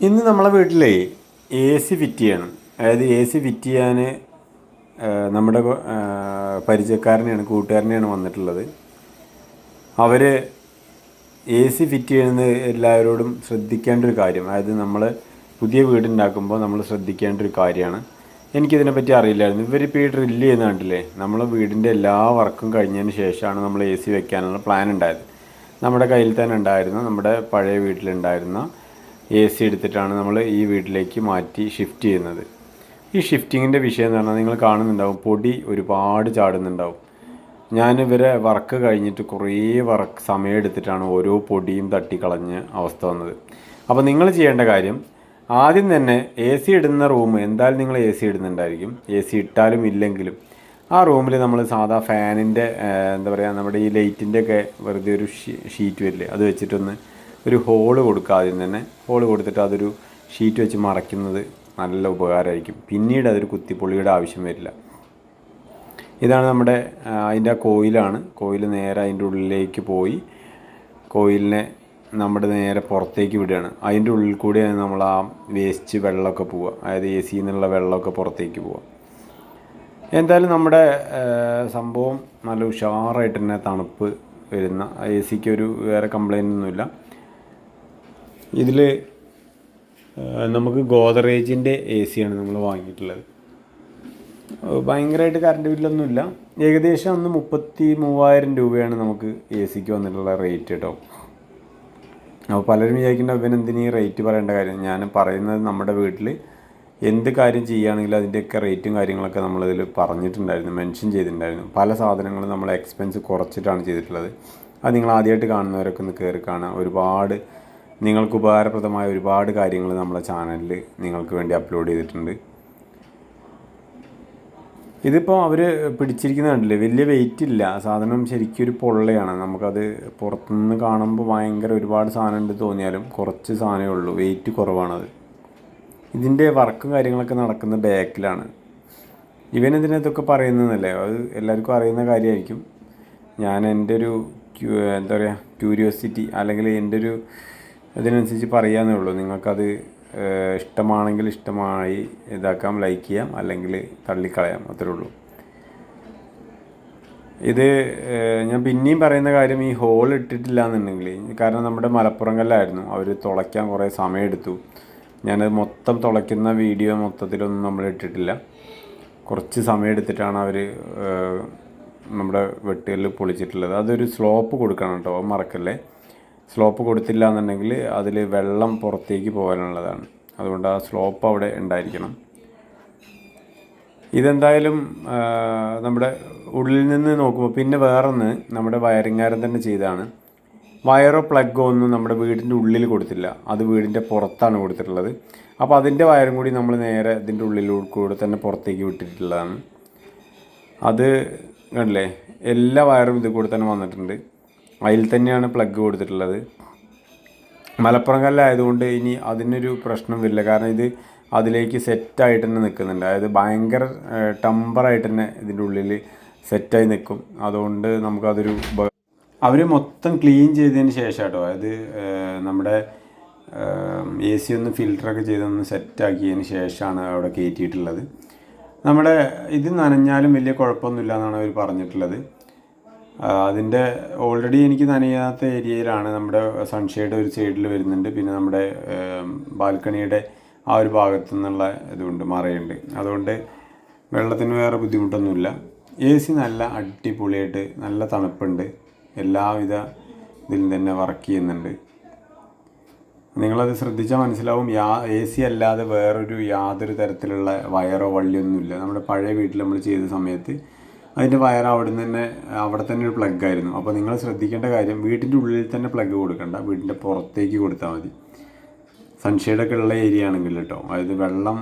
ഇന്ന് നമ്മളെ വീട്ടിലെ എ സി ഫിറ്റ് ചെയ്യണം അതായത് എ സി ഫിറ്റ് ചെയ്യാൻ നമ്മുടെ പരിചയക്കാരനെയാണ് കൂട്ടുകാരനെയാണ് വന്നിട്ടുള്ളത്. അവർ എ സി ഫിറ്റ് ചെയ്യുന്നത് എല്ലാവരോടും ശ്രദ്ധിക്കേണ്ട ഒരു കാര്യം അതായത് നമ്മൾ പുതിയ വീടുണ്ടാക്കുമ്പോൾ നമ്മൾ ശ്രദ്ധിക്കേണ്ട ഒരു കാര്യമാണ് എനിക്കിതിനെപ്പറ്റി അറിയില്ലായിരുന്നു. ഇവരിപ്പോൾ ഈ ഡ്രില്ല് ചെയ്യുന്ന കണ്ടില്ലേ? നമ്മൾ വീടിന്റെ എല്ലാ വർക്കും കഴിഞ്ഞതിന് ശേഷമാണ് നമ്മൾ എ സി വെക്കാനുള്ള പ്ലാൻ ഉണ്ടായത്. നമ്മുടെ കയ്യിൽ തന്നെ ഉണ്ടായിരുന്നു നമ്മുടെ പഴയ വീട്ടിലുണ്ടായിരുന്ന എ സി എടുത്തിട്ടാണ് നമ്മൾ ഈ വീട്ടിലേക്ക് മാറ്റി ഷിഫ്റ്റ് ചെയ്യുന്നത്. ഈ ഷിഫ്റ്റിങ്ങിന്റെ വിഷയം എന്ന് പറഞ്ഞാൽ നിങ്ങൾ കാണുന്നുണ്ടാവും പൊടി ഒരുപാട് ചാടുന്നുണ്ടാവും. ഞാൻ ഇവരെ വർക്ക് കഴിഞ്ഞിട്ട് കുറേ വർക്ക് സമയം എടുത്തിട്ടാണ് ഓരോ പൊടിയും തട്ടിക്കളഞ്ഞ് അവസ്ഥ വന്നത്. അപ്പോൾ നിങ്ങൾ ചെയ്യേണ്ട കാര്യം ആദ്യം തന്നെ എ സി ഇടുന്ന റൂം എന്തായാലും നിങ്ങൾ എ സി ഇടുന്നുണ്ടായിരിക്കും. എ സി ഇട്ടാലും ഇല്ലെങ്കിലും ആ റൂമിൽ നമ്മൾ സാധാ ഫാനിന്റെ എന്താ പറയുക നമ്മുടെ ഈ ലൈറ്റിന്റെ ഒക്കെ വെറുതെ ഒരു ഷീറ്റ് വരില്ലേ അത് വെച്ചിട്ടൊന്ന് ഒരു ഹോൾ കൊടുക്കുക ആദ്യം തന്നെ. ഹോൾ കൊടുത്തിട്ട് അതൊരു ഷീറ്റ് വെച്ച് മറയ്ക്കുന്നത് നല്ല ഉപകാരമായിരിക്കും. പിന്നീട് അതൊരു കുത്തിപ്പൊളിയുടെ ആവശ്യം വരില്ല. ഇതാണ് നമ്മുടെ അതിന്റെ കോയിലാണ്. കോയിൽ നേരെ അതിന്റെ ഉള്ളിലേക്ക് പോയി. കോയിലിനെ നമ്മുടെ നേരെ പുറത്തേക്ക് വിടുകയാണ്. അതിന്റെ ഉള്ളിൽ കൂടിയാണ് നമ്മൾ ആ വേസ്റ്റ് വെള്ളമൊക്കെ പോവുക. അതായത് എ സിയിൽ നിന്നുള്ള വെള്ളമൊക്കെ പുറത്തേക്ക് പോവുക. എന്തായാലും നമ്മുടെ സംഭവം നല്ല ഉഷാറായിട്ട് തന്നെ തണുപ്പ് വരുന്ന എ സിക്ക് ഒരു വേറെ കംപ്ലൈന്റ് ഒന്നുമില്ല. ഇതിൽ നമുക്ക് ഗോദറേജിന്റെ എ സിയാണ് നമ്മൾ വാങ്ങിയിട്ടുള്ളത്. ഭയങ്കരമായിട്ട് കറണ്ട് ബില്ലൊന്നുമില്ല ഏകദേശം അന്ന് മുപ്പത്തി മൂവായിരം രൂപയാണ് നമുക്ക് എ സിക്ക് വന്നിട്ടുള്ള റേറ്റ് കേട്ടോ അപ്പോൾ പലരും വിചാരിക്കേണ്ട അവൻ ഈ റേറ്റ് പറയേണ്ട കാര്യം? ഞാൻ പറയുന്നത് നമ്മുടെ വീട്ടിൽ എന്ത് കാര്യം ചെയ്യുകയാണെങ്കിലും അതിന്റെയൊക്കെ റേറ്റും കാര്യങ്ങളൊക്കെ നമ്മളിതിൽ പറഞ്ഞിട്ടുണ്ടായിരുന്നു മെൻഷൻ ചെയ്തിട്ടുണ്ടായിരുന്നു. പല സാധനങ്ങളും നമ്മൾ എക്സ്പെൻസ് കുറച്ചിട്ടാണ് ചെയ്തിട്ടുള്ളത്. അത് നിങ്ങൾ ആദ്യമായിട്ട് കാണുന്നവരൊക്കെ ഒന്ന് കയറി കാണാം ഒരുപാട് നിങ്ങൾക്ക് ഉപകാരപ്രദമായ ഒരുപാട് കാര്യങ്ങൾ നമ്മുടെ ചാനലിൽ നിങ്ങൾക്ക് വേണ്ടി അപ്ലോഡ് ചെയ്തിട്ടുണ്ട്. ഇതിപ്പോൾ അവർ പിടിച്ചിരിക്കുന്ന കണ്ടില്ലേ വലിയ വെയിറ്റ് ഇല്ല. സാധനം ശരിക്കും ഒരു പൊള്ളയാണ്. നമുക്കത് പുറത്തുനിന്ന് കാണുമ്പോൾ ഭയങ്കര ഒരുപാട് സാധനം ഉണ്ട് തോന്നിയാലും കുറച്ച് സാധനമേ ഉള്ളൂ. വെയിറ്റ് കുറവാണത്. ഇതിന്റെ വർക്കും കാര്യങ്ങളൊക്കെ നടക്കുന്ന ബാക്കിലാണ് ഇവൻ ഇതിനകത്തൊക്കെ പറയുന്നതല്ലേ? അത് എല്ലാവർക്കും അറിയുന്ന കാര്യമായിരിക്കും ഞാൻ എന്റെ ഒരു എന്താ പറയുക ക്യൂരിയോസിറ്റി അല്ലെങ്കിൽ എന്റെ ഒരു ഇതിനനുസരിച്ച് പറയാന്നേ ഉള്ളൂ. നിങ്ങൾക്കത് ഇഷ്ടമാണെങ്കിൽ ഇഷ്ടമായി ഇതാക്കാം ലൈക്ക് ചെയ്യാം അല്ലെങ്കിൽ തള്ളിക്കളയാം അത്രേ ഉള്ളൂ. ഇത് ഞാൻ പിന്നെയും പറയുന്ന കാര്യം ഈ ഹോൾ ഇട്ടിട്ടില്ല എന്നുണ്ടെങ്കിൽ കാരണം നമ്മുടെ മലപ്പുറം കല്ലായിരുന്നു അവർ തുളയ്ക്കാൻ കുറേ സമയമെടുത്തു. ഞാനത് മൊത്തം തുളയ്ക്കുന്ന വീഡിയോ മൊത്തത്തിലൊന്നും നമ്മൾ ഇട്ടിട്ടില്ല. കുറച്ച് സമയം എടുത്തിട്ടാണ് അവർ നമ്മുടെ വെട്ടുകല്ല് പൊളിച്ചിട്ടുള്ളത്. അതൊരു സ്ലോപ്പ് കൊടുക്കണം കേട്ടോ മറക്കല്ലേ? സ്ലോപ്പ് കൊടുത്തില്ല എന്നുണ്ടെങ്കിൽ അതിൽ വെള്ളം പുറത്തേക്ക് പോകാനുള്ളതാണ്. അതുകൊണ്ട് ആ സ്ലോപ്പ് അവിടെ ഉണ്ടായിരിക്കണം. ഇതെന്തായാലും നമ്മുടെ ഉള്ളിൽ നിന്ന് നോക്കുമ്പോൾ പിന്നെ വേറൊന്ന് നമ്മുടെ വയറിങ്ങാരൻ തന്നെ ചെയ്താണ്. വയറോ പ്ലഗോ ഒന്നും നമ്മുടെ വീടിന്റെ ഉള്ളിൽ കൊടുത്തില്ല. അത് വീടിന്റെ പുറത്താണ് കൊടുത്തിട്ടുള്ളത്. അപ്പോൾ അതിന്റെ വയറും കൂടി നമ്മൾ നേരെ ഇതിന്റെ ഉള്ളിലൂടെ കൂടെ തന്നെ പുറത്തേക്ക് വിട്ടിട്ടുള്ളതാണ്. അത് കണ്ടില്ലേ? എല്ലാ വയറും ഇതിൽ കൂടെ തന്നെ വന്നിട്ടുണ്ട്. അതിൽ തന്നെയാണ് പ്ലഗ് കൊടുത്തിട്ടുള്ളത്. മലപ്പുറം കല്ലായതുകൊണ്ട് ഇനി അതിനൊരു പ്രശ്നം വരില്ല. കാരണം ഇത് അതിലേക്ക് സെറ്റായിട്ട് തന്നെ നിൽക്കുന്നുണ്ട് അതായത് ഭയങ്കര ടമ്പറായിട്ട് തന്നെ ഇതിന്റെ ഉള്ളിൽ സെറ്റായി നിൽക്കും അതുകൊണ്ട് നമുക്കതൊരു അവർ മൊത്തം ക്ലീൻ ചെയ്തതിന് ശേഷം കേട്ടോ അതായത് നമ്മുടെ എ സി ഒന്ന് ഫിൽറ്ററൊക്കെ ചെയ്തൊന്ന് സെറ്റാക്കിയതിന് ശേഷമാണ് അവിടെ കയറ്റിയിട്ടുള്ളത് നമ്മുടെ ഇത് നനഞ്ഞാലും വലിയ കുഴപ്പമൊന്നുമില്ല എന്നാണ് അവർ പറഞ്ഞിട്ടുള്ളത്. അതിന്റെ ഓൾറെഡി എനിക്ക് നനയാത്ത ഏരിയയിലാണ് നമ്മുടെ സൺഷെയ്ഡ് ഒരു സൈഡിൽ വരുന്നുണ്ട്. പിന്നെ നമ്മുടെ ബാൽക്കണിയുടെ ആ ഒരു ഭാഗത്തു നിന്നുള്ള ഇതുണ്ട് മറയുണ്ട്. അതുകൊണ്ട് വെള്ളത്തിന് വേറെ ബുദ്ധിമുട്ടൊന്നുമില്ല. എ സി നല്ല അടിപൊളിയായിട്ട് നല്ല തണുപ്പുണ്ട്. എല്ലാവിധ ഇതിലും തന്നെ വർക്ക് ചെയ്യുന്നുണ്ട്. നിങ്ങളത് ശ്രദ്ധിച്ചാൽ മനസ്സിലാവും യാ എ സി അല്ലാതെ വേറൊരു യാതൊരു തരത്തിലുള്ള വയറോ വള്ളിയൊന്നുമില്ല. നമ്മുടെ പഴയ വീട്ടിൽ നമ്മൾ ചെയ്ത സമയത്ത് അതിന്റെ വയർ അവിടെ നിന്ന് തന്നെ അവിടെ തന്നെ ഒരു പ്ലഗ് ആയിരുന്നു. അപ്പോൾ നിങ്ങൾ ശ്രദ്ധിക്കേണ്ട കാര്യം വീട്ടിന്റെ ഉള്ളിൽ തന്നെ പ്ലഗ് കൊടുക്കണ്ട. വീടിന്റെ പുറത്തേക്ക് കൊടുത്താൽ മതി. സൺഷെയ്ഡൊക്കെ ഉള്ള ഏരിയ ആണെങ്കിൽ കേട്ടോ അതായത് വെള്ളം